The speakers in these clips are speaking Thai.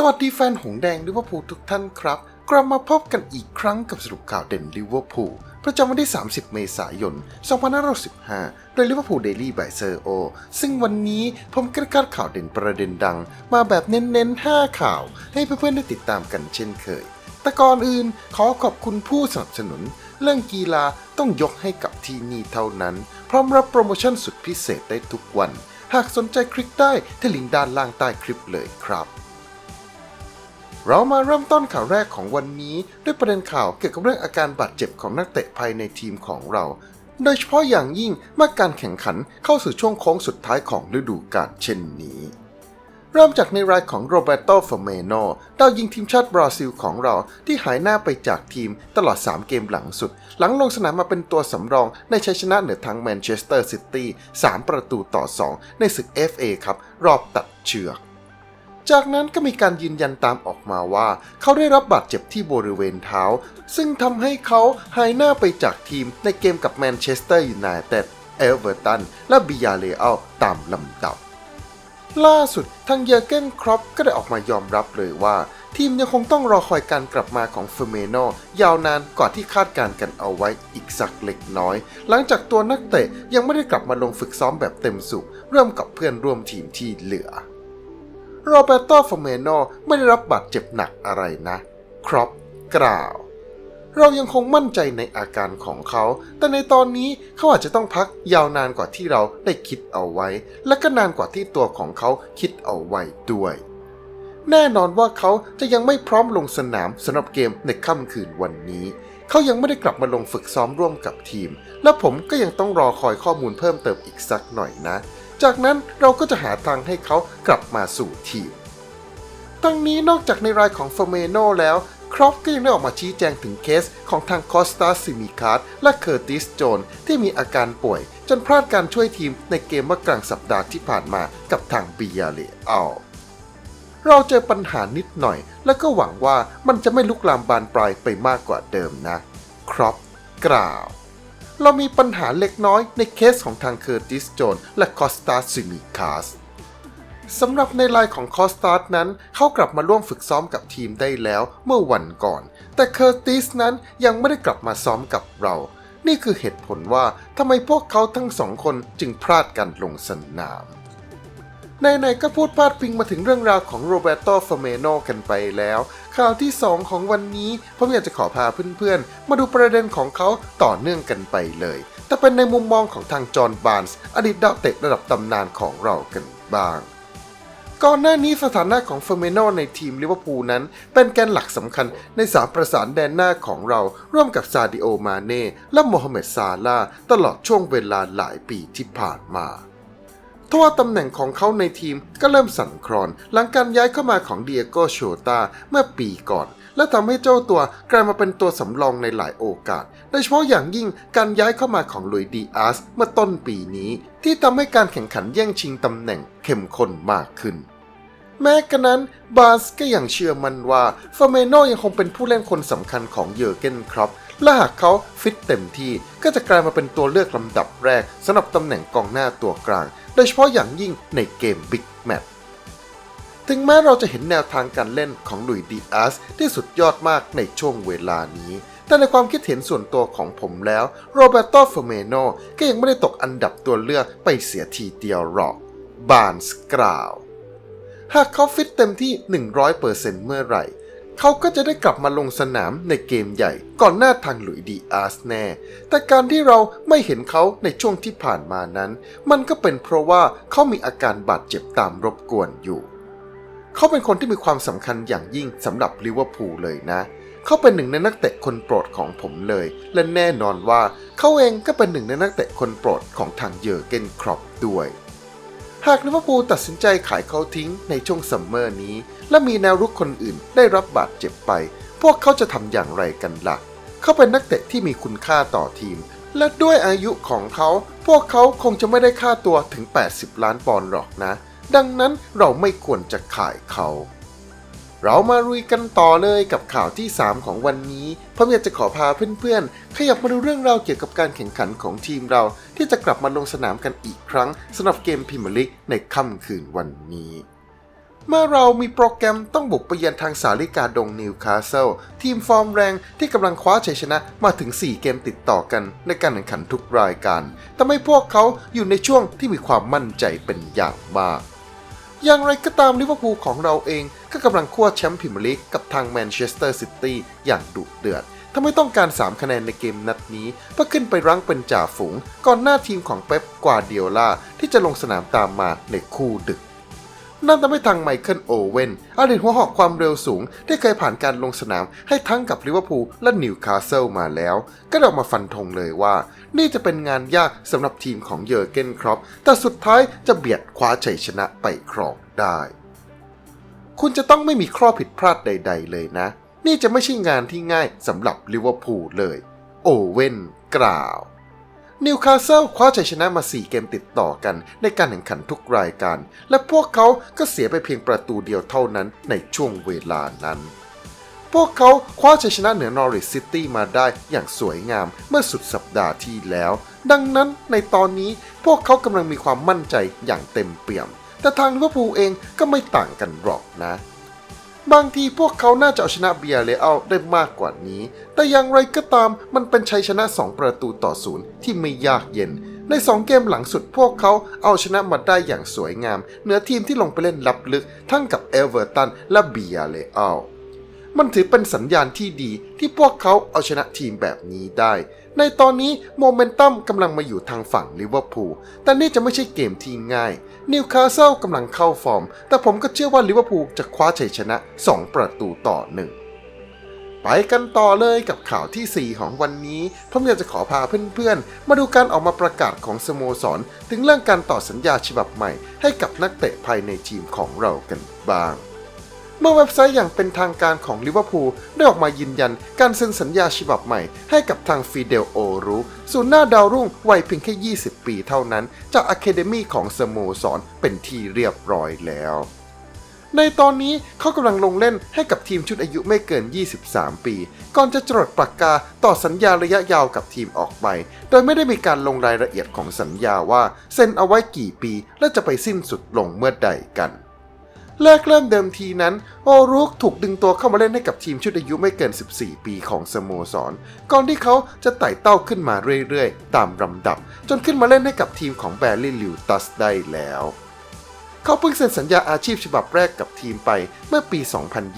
สวัสดีแฟนหงแดงลิเวอร์พูลทุกท่านครับ กลับมาพบกันอีกครั้งกับสรุปข่าวเด่นลิเวอร์พูลประจำวันที่ 30 เมษายน 2515โดยลิเวอร์พูลเดลี่บายเซอร์โอ ซึ่งวันนี้ผมกระคัดข่าวเด่นประเด็นดัง มาแบบเน้นๆ 5 ข่าว ให้เพื่อนๆ ได้ติดตามกันเช่นเคย แต่ก่อนอื่นขอขอบคุณผู้สนับสนุน เรื่องกีฬาต้องยกให้กับที่นี่เท่านั้น พร้อมรับโปรโมชั่นสุดพิเศษได้ทุกวัน หากสนใจคลิกได้ที่ลิงก์ด้านล่างใต้คลิปเลยครับ เรามาเริ่มต้นข่าวแรกของวันนี้ ด้วยประเด็นข่าวเกี่ยวกับเรื่องอาการบาดเจ็บของนักเตะภายในทีมของเรา โดยเฉพาะอย่างยิ่งเมื่อการแข่งขันเข้าสู่ช่วงโค้งสุดท้ายของฤดูกาลเช่นนี้ เริ่มจากในรายของโรเบโตฟอร์เมโนดาวยิงทีมชาติบราซิลของเราที่หายหน้าไปจากทีมตลอด 3 เกมหลังสุด หลังลงสนามมาเป็นตัวสำรองในชัยชนะเหนือทางแมนเชสเตอร์ซิตี้3ประตูต่อ 2 ในศึก FA ครับรอบตัดเชือก จากนั้นก็มีการยืนยันตามออกมาว่า เขาได้รับบาดเจ็บที่บริเวณเท้า ซึ่งทำให้เขาหายหน้าไปจากทีมในเกมกับแมนเชสเตอร์ยูไนเต็ด เอเวอร์ตัน และบิยาเลอัลตามลำดับ ล่าสุดทางเยอร์เกนครอปก็ได้ออกมายอมรับเลยว่า ทีมยังคงต้องรอคอยการกลับมาของเฟอร์เมโนยาวนานกว่าที่คาดการกันเอาไว้อีกสักเล็กน้อย หลังจากตัวนักเตะยังไม่ได้กลับมาลงฝึกซ้อมแบบเต็มสุขร่วมกับเพื่อนร่วมทีมที่เหลือ โรเบโตฟอร์เมโนไม่ได้รับบาดเจ็บหนักอะไรนะ ครอปกล่าว เรายังคงมั่นใจในอาการของเขา แต่ในตอนนี้เขาอาจจะต้องพักยาวนานกว่าที่เราได้คิดเอาไว้ และก็นานกว่าที่ตัวของเขาคิดเอาไว้ด้วย แน่นอนว่าเขาจะยังไม่พร้อมลงสนามสำหรับเกมในค่ำคืนวันนี้ เขายังไม่ได้กลับมาลงฝึกซ้อมร่วมกับทีม และผมก็ยังต้องรอคอยข้อมูลเพิ่มเติมอีกสักหน่อยนะ จากนั้นเราก็จะหาทางให้เขากลับมาสู่ทีม ทั้งนี้นอกจากในรายของเฟอร์เมโนแล้ว ครอปก็ยังได้ออกมาชี้แจงถึงเคสของทางคอสตาซิมิคาร์ดและเคอร์ติสโจนที่มีอาการป่วย จนพลาดการช่วยทีมในเกมเมื่อกลางสัปดาห์ที่ผ่านมากับทางบิยาเลอัลเราเจอปัญหานิดหน่อย แล้วก็หวังว่ามันจะไม่ลุกลามบานปลายไปมากกว่าเดิมนะ ครอปกล่าว เรามีปัญหาเล็กน้อยในเคสของทางเคอร์ติสโจนและคอสตาซิมิคาสสำหรับในไลน์ของคอสตาร์นั้นเขากลับมาร่วมฝึกซ้อมกับทีมได้แล้วเมื่อวันก่อน แต่เคอร์ติสนั้นยังไม่ได้กลับมาซ้อมกับเรา นี่คือเหตุผลว่าทำไมพวกเขาทั้งสองคนจึงพลาดกันลงสนามในๆก็พูดพาดพิงมาถึงเรื่องราวของโรเบโตฟเมโนกันไปแล้ว ข่าวที่ 2 ของวันนี้ผมอยากจะขอพาเพื่อนๆ มาดูประเด็นของเขาต่อเนื่องกันไปเลย แต่เป็นในมุมมองของทางจอห์นบาร์นส์อดีตดาวเตะระดับตำนานของเรากันบ้างก่อนหน้านี้สถานะของเฟอร์เมโนในทีมลิเวอร์พูลนั้น เป็นแกนหลักสำคัญในสามประสานแดนหน้าของเราร่วมกับซาดิโอมาเน่และโมฮัมเหม็ดซาลาตลอดช่วงเวลาหลายปีที่ผ่านมา ทว่าตำแหน่งของเขาในทีมก็เริ่มสั่นคลอน หลังการย้ายเข้ามาของเดียโกโชตาเมื่อปีก่อน และทำให้เจ้าตัวกลายมาเป็นตัวสำรองในหลายโอกาส โดยเฉพาะอย่างยิ่งการย้ายเข้ามาของลุยดีอาสเมื่อต้นปีนี้ ที่ทำให้การแข่งขันแย่งชิงตำแหน่งเข้มข้นมากขึ้นแม้กระนั้นบาสก็ยังเชื่อมั่นว่าฟอร์เมโนยังคงเป็นผู้เล่นคนสำคัญของเยอร์เกนครับ และหากเขาฟิตเต็มที่ก็จะกลายมาเป็นตัวเลือกลำดับแรกสำหรับตำแหน่งกองหน้าตัวกลาง โดยเฉพาะอย่างยิ่งในเกมบิ๊กแมตช์ถึงแม้เราจะเห็นแนวทางการเล่นของลุยดีอาสที่สุดยอดมากในช่วงเวลานี้ แต่ในความคิดเห็นส่วนตัวของผมแล้วโรเบโตฟอร์เมโนก็ยังไม่ได้ตกอันดับตัวเลือกไปเสียทีเดียวหรอก บาร์นสกล่าว หากเขาฟิตเต็มที่ 100%เมื่อไหร่ เขาก็จะได้กลับมาลงสนามในเกมใหญ่ ก่อนหน้าทางหลุยดีอาร์สแน่ แต่การที่เราไม่เห็นเขาในช่วงที่ผ่านมานั้น มันก็เป็นเพราะว่าเขามีอาการบาดเจ็บตามรบกวนอยู่ เขาเป็นคนที่มีความสำคัญอย่างยิ่งสำหรับลิเวอร์พูลเลยนะเขาเป็นหนึ่งในนักเตะคนโปรดของผมเลย และแน่นอนว่าเขาเองก็เป็นหนึ่งในนักเตะคนโปรดของทางเยอร์เกนครอปด้วย หากลิเวอร์พูลตัดสินใจขายเขาทิ้งในช่วงซัมเมอร์นี้ และมีแนวรุกคนอื่นได้รับบาดเจ็บไป พวกเขาจะทำอย่างไรกันละ่ะ เขาเป็นนักเตะที่มีคุณค่าต่อทีม และด้วยอายุของเขา พวกเขาคงจะไม่ได้ค่าตัวถึง 80 ล้านปอนด์หรอกนะ ดังนั้นเราไม่ควรจะขายเขา เรามาลุยกันต่อเลยกับข่าวที่ 3 ของวันนี้ผมอยากจะขอพาเพื่อนๆ ขยับมาดูเรื่องราวเกี่ยวกับการแข่งขันของทีมเรา ที่จะกลับมาลงสนามกันอีกครั้งสำหรับเกมพรีเมียร์ลีกในค่ำคืนวันนี้ เมื่อเรามีโปรแกรมต้องบุกไปเยือนทางสาลิกาดงนิวคาสเซิลทีมฟอร์มแรงที่กำลังคว้าชัยชนะมาถึง 4 เกมติดต่อกันในการแข่งขันทุกรายการทำให้พวกเขาอยู่ในช่วงที่มีความมั่นใจเป็นอย่างมาก อย่างไรก็ตามลิเวอร์พูลของเราเองก็กำลังควแชมป์พรีเมียร์ลีกกับทางแมนเชสเตอร์ซิตี้อย่างดุเดือดทำให้ต้องการ 3 คะแนนในเกมนัดนี้ เพื่อขึ้นไปรั้งเป็นจ่าฝูง ก่อนหน้าทีมของเป๊ปกวาเดียล่าที่จะลงสนามตามมาในคู่ดึกนั่นทำให้ทางไมเคิลโอเวนอดีตหัวหอกความเร็วสูงที่เคยผ่านการลงสนามให้ทั้งกับลิเวอร์พูลและนิวคาสเซิลมาแล้ว ก็ออกมาฟันธงเลยว่า นี่จะเป็นงานยากสำหรับทีมของเยอร์เกนครอปแต่สุดท้ายจะเบียดคว้าชัยชนะไปครองได้ คุณจะต้องไม่มีข้อผิดพลาดใด ๆ เลยนะ นี่จะไม่ใช่งานที่ง่ายสำหรับลิเวอร์พูลเลย โอเว่นกล่าวนิวคาสเซิลคว้าชัยชนะมา 4 เกมติดต่อกันในการแข่งขันทุกรายการ และพวกเขาก็เสียไปเพียงประตูเดียวเท่านั้นในช่วงเวลานั้น พวกเขาคว้าชัยชนะเหนือนอริสซิตี้มาได้อย่างสวยงามเมื่อสุดสัปดาห์ที่แล้ว ดังนั้นในตอนนี้พวกเขากำลังมีความมั่นใจอย่างเต็มเปี่ยม แต่ทางลิเวอร์พูลเองก็ไม่ต่างกันหรอกนะ บางทีพวกเขาน่าจะเอาชนะเบียร์เลอัลได้มากกว่านี้ แต่อย่างไรก็ตามมันเป็นชัยชนะ 2 ประตูต่อศูนย์ที่ไม่ยากเย็นใน 2 เกมหลังสุดพวกเขาเอาชนะมาได้อย่างสวยงามเหนือทีมที่ลงไปเล่นลับลึกทั้งกับเอเวอร์ตันและเบียร์เลอัล มันถือเป็นสัญญาณที่ดีที่พวกเขาเอาชนะทีมแบบนี้ได้ ในตอนนี้โมเมนตัมกำลังมาอยู่ทางฝั่งลิเวอร์พูล แต่นี่จะไม่ใช่เกมที่ง่าย นิวคาสเซิลกำลังเข้าฟอร์ม แต่ผมก็เชื่อว่าลิเวอร์พูลจะคว้าชัยชนะ 2 ประตูต่อหนึ่งไปกันต่อเลยกับข่าวทีสี่4 ของวันนี้ ผมอยากจะขอพาเพื่อนๆ มาดูการออกมาประกาศของสโมสร ถึงเรื่องการต่อสัญญาฉบับใหม่ ให้กับนักเตะภายในทีมของเรากันบ้าง เมื่อเว็บไซต์อย่างเป็นทางการของลิเวอร์พูลได้ออกมายืนยันการเซ็นสัญญาฉบับใหม่ให้กับทางฟิเดลโอรูศูนย์หน้าดาวรุ่งวัยเพียงแค่ 20 ปีเท่านั้น จากอะคาเดมีของสโมสรเป็นที่เรียบร้อยแล้วในตอนนี้เขากำลังลงเล่นให้กับทีมชุดอายุไม่เกิน 23 ปี ก่อนจะจดปากกาต่อสัญญาระยะยาวกับทีมออกไป โดยไม่ได้มีการลงรายละเอียดของสัญญาว่าเซ็นเอาไว้กี่ปีและจะไปสิ้นสุดลงเมื่อใดกัน แรกเริ่มเดิมทีนั้น โอรุกถูกดึงตัวเข้ามาเล่นให้กับทีมชุดอายุไม่เกิน 14 ปีของสโมสร ก่อนที่เขาจะไต่เต้าขึ้นมาเรื่อยๆ ตามลำดับ จนขึ้นมาเล่นให้กับทีมของแบร์ลี่ลิวตัสได้แล้ว เขาเพิ่งเซ็นสัญญาอาชีพฉบับแรกกับทีมไปเมื่อปี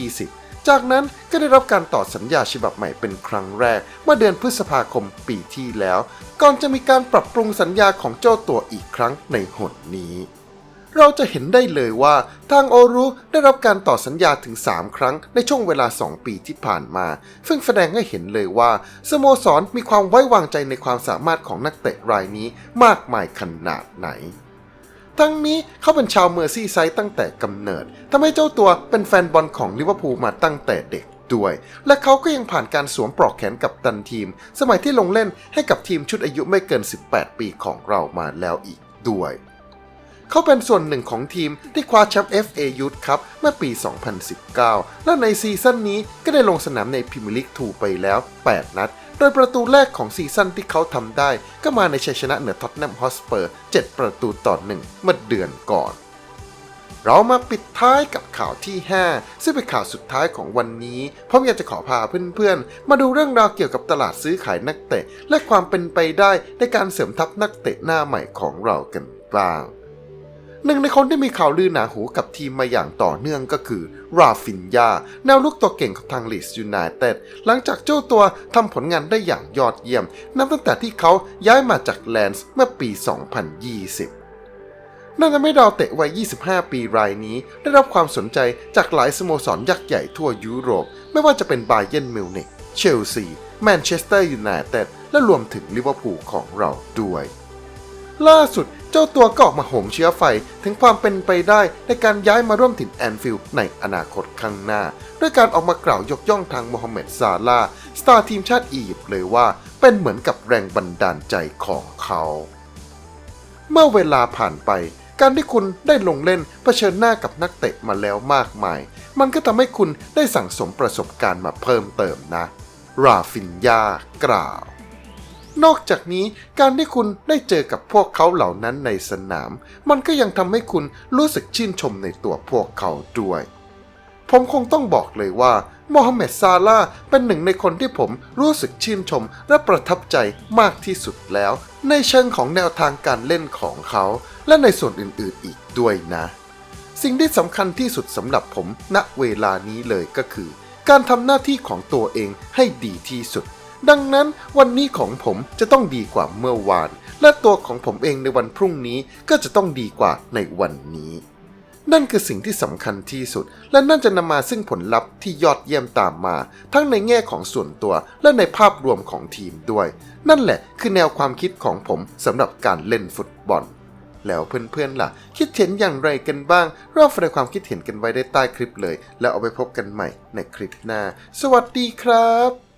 2020 จากนั้นก็ได้รับการต่อสัญญาฉบับใหม่เป็นครั้งแรก เมื่อเดือนพฤษภาคมปีที่แล้ว ก่อนจะมีการปรับปรุงสัญญาของเจ้าตัวอีกครั้งในหนนี้ เราจะเห็นได้เลยว่าทางโอรุได้รับการต่อสัญญาถึง 3 ครั้งในช่วงเวลา 2 ปีที่ผ่านมา ซึ่งแสดงให้เห็นเลยว่าสโมสรมีความไว้วางใจในความสามารถของนักเตะรายนี้มากมายขนาดไหน ทั้งนี้เขาเป็นชาวเมอร์ซี่ไซด์ตั้งแต่กำเนิดทำให้เจ้าตัวเป็นแฟนบอลของลิเวอร์พูลมาตั้งแต่เด็กด้วย และเขาก็ยังผ่านการสวมปลอกแขนกับตันทีม สมัยที่ลงเล่นให้กับทีมชุดอายุไม่เกิน 18 ปีของเรามาแล้วอีกด้วย เขาเป็นส่วนหนึ่งของทีมที่คว้าแชมป์ FA Youth Cup เมื่อปี 2019 และในซีซั่นนี้ก็ได้ลงสนามในพรีเมียร์ลีก2ไปแล้ว 8 นัด โดยประตูแรกของซีซั่นที่เขาทำได้ ก็มาในชัยชนะเหนือท็อตแนมฮอสเปอร์ 7 ประตูต่อ1เมื่อเดือนก่อนเรามาปิดท้ายกับข่าวที่ 5 ซึ่งเป็นข่าวสุดท้ายของวันนี้ผมอยากจะขอพาเพื่อนๆ มาดูเรื่องราวเกี่ยวกับตลาดซื้อขายนักเตะ และความเป็นไปได้ในการเสริมทัพนักเตะหน้าใหม่ของเรากันบ้าง หนึ่งในคนที่มีข่าวลือหนาหูกับทีมมาอย่างต่อเนื่องก็คือ ราฟินยา แนวลุกตัวเก่งของทางลีสยูไนเต็ด หลังจากเจ้าตัวทำผลงานได้อย่างยอดเยี่ยม นับตั้งแต่ที่เขาย้ายมาจากแลนส์เมื่อปี 2020นั่นทำให้ดาวเตะวัย 25 ปีรายนี้ ได้รับความสนใจจากหลายสโมสรยักษ์ใหญ่ทั่วยุโรป ไม่ว่าจะเป็นบาเย r n นมิวนิกเชลซี แมนเชสเตอร์ยูไนเต็ด และรวมถึงลิเวอร์พูลของเราด้วย ล่าสุด เจ้าตัวก็ออกมาโหมเชื้อไฟถึงความเป็นไปได้ในการย้ายมาร่วมถิ่นแอนฟิลด์ในอนาคตข้างหน้า ด้วยการออกมากล่าวยกย่องทางโมฮัมเหม็ดซาลาสตาร์ทีมชาติอียิปต์เลยว่า เป็นเหมือนกับแรงบันดาลใจของเขา เมื่อเวลาผ่านไป การที่คุณได้ลงเล่นเผชิญหน้ากับนักเตะมาแล้วมากมาย มันก็ทำให้คุณได้สั่งสมประสบการณ์มาเพิ่มเติมนะ ราฟินยากล่าว นอกจากนี้การที่คุณได้เจอกับพวกเขาเหล่านั้นในสนาม มันก็ยังทำให้คุณรู้สึกชื่นชมในตัวพวกเขาด้วย ผมคงต้องบอกเลยว่าโมฮัมเหม็ดซาลาเป็นหนึ่งในคนที่ผมรู้สึกชื่นชมและประทับใจมากที่สุดแล้ว ในเชิงของแนวทางการเล่นของเขา และในส่วนอื่นๆอีกด้วยนะ สิ่งที่สำคัญที่สุดสำหรับผมณเวลานี้เลยก็คือ การทำหน้าที่ของตัวเองให้ดีที่สุด ดังนั้นวันนี้ของผมจะต้องดีกว่าเมื่อวาน และตัวของผมเองในวันพรุ่งนี้ก็จะต้องดีกว่าในวันนี้ นั่นคือสิ่งที่สำคัญที่สุด และนั่นจะนำมาซึ่งผลลัพธ์ที่ยอดเยี่ยมตามมา ทั้งในแง่ของส่วนตัวและในภาพรวมของทีมด้วย นั่นแหละคือแนวความคิดของผมสำหรับการเล่นฟุตบอลแล้วเพื่อนๆล่ะ คิดเห็นอย่างไรกันบ้างรอบแสดงความคิดเห็นกันไว้ได้ใต้คลิปเลย แล้วเอาไปพบกันใหม่ในคลิปหน้า สวัสดีครับ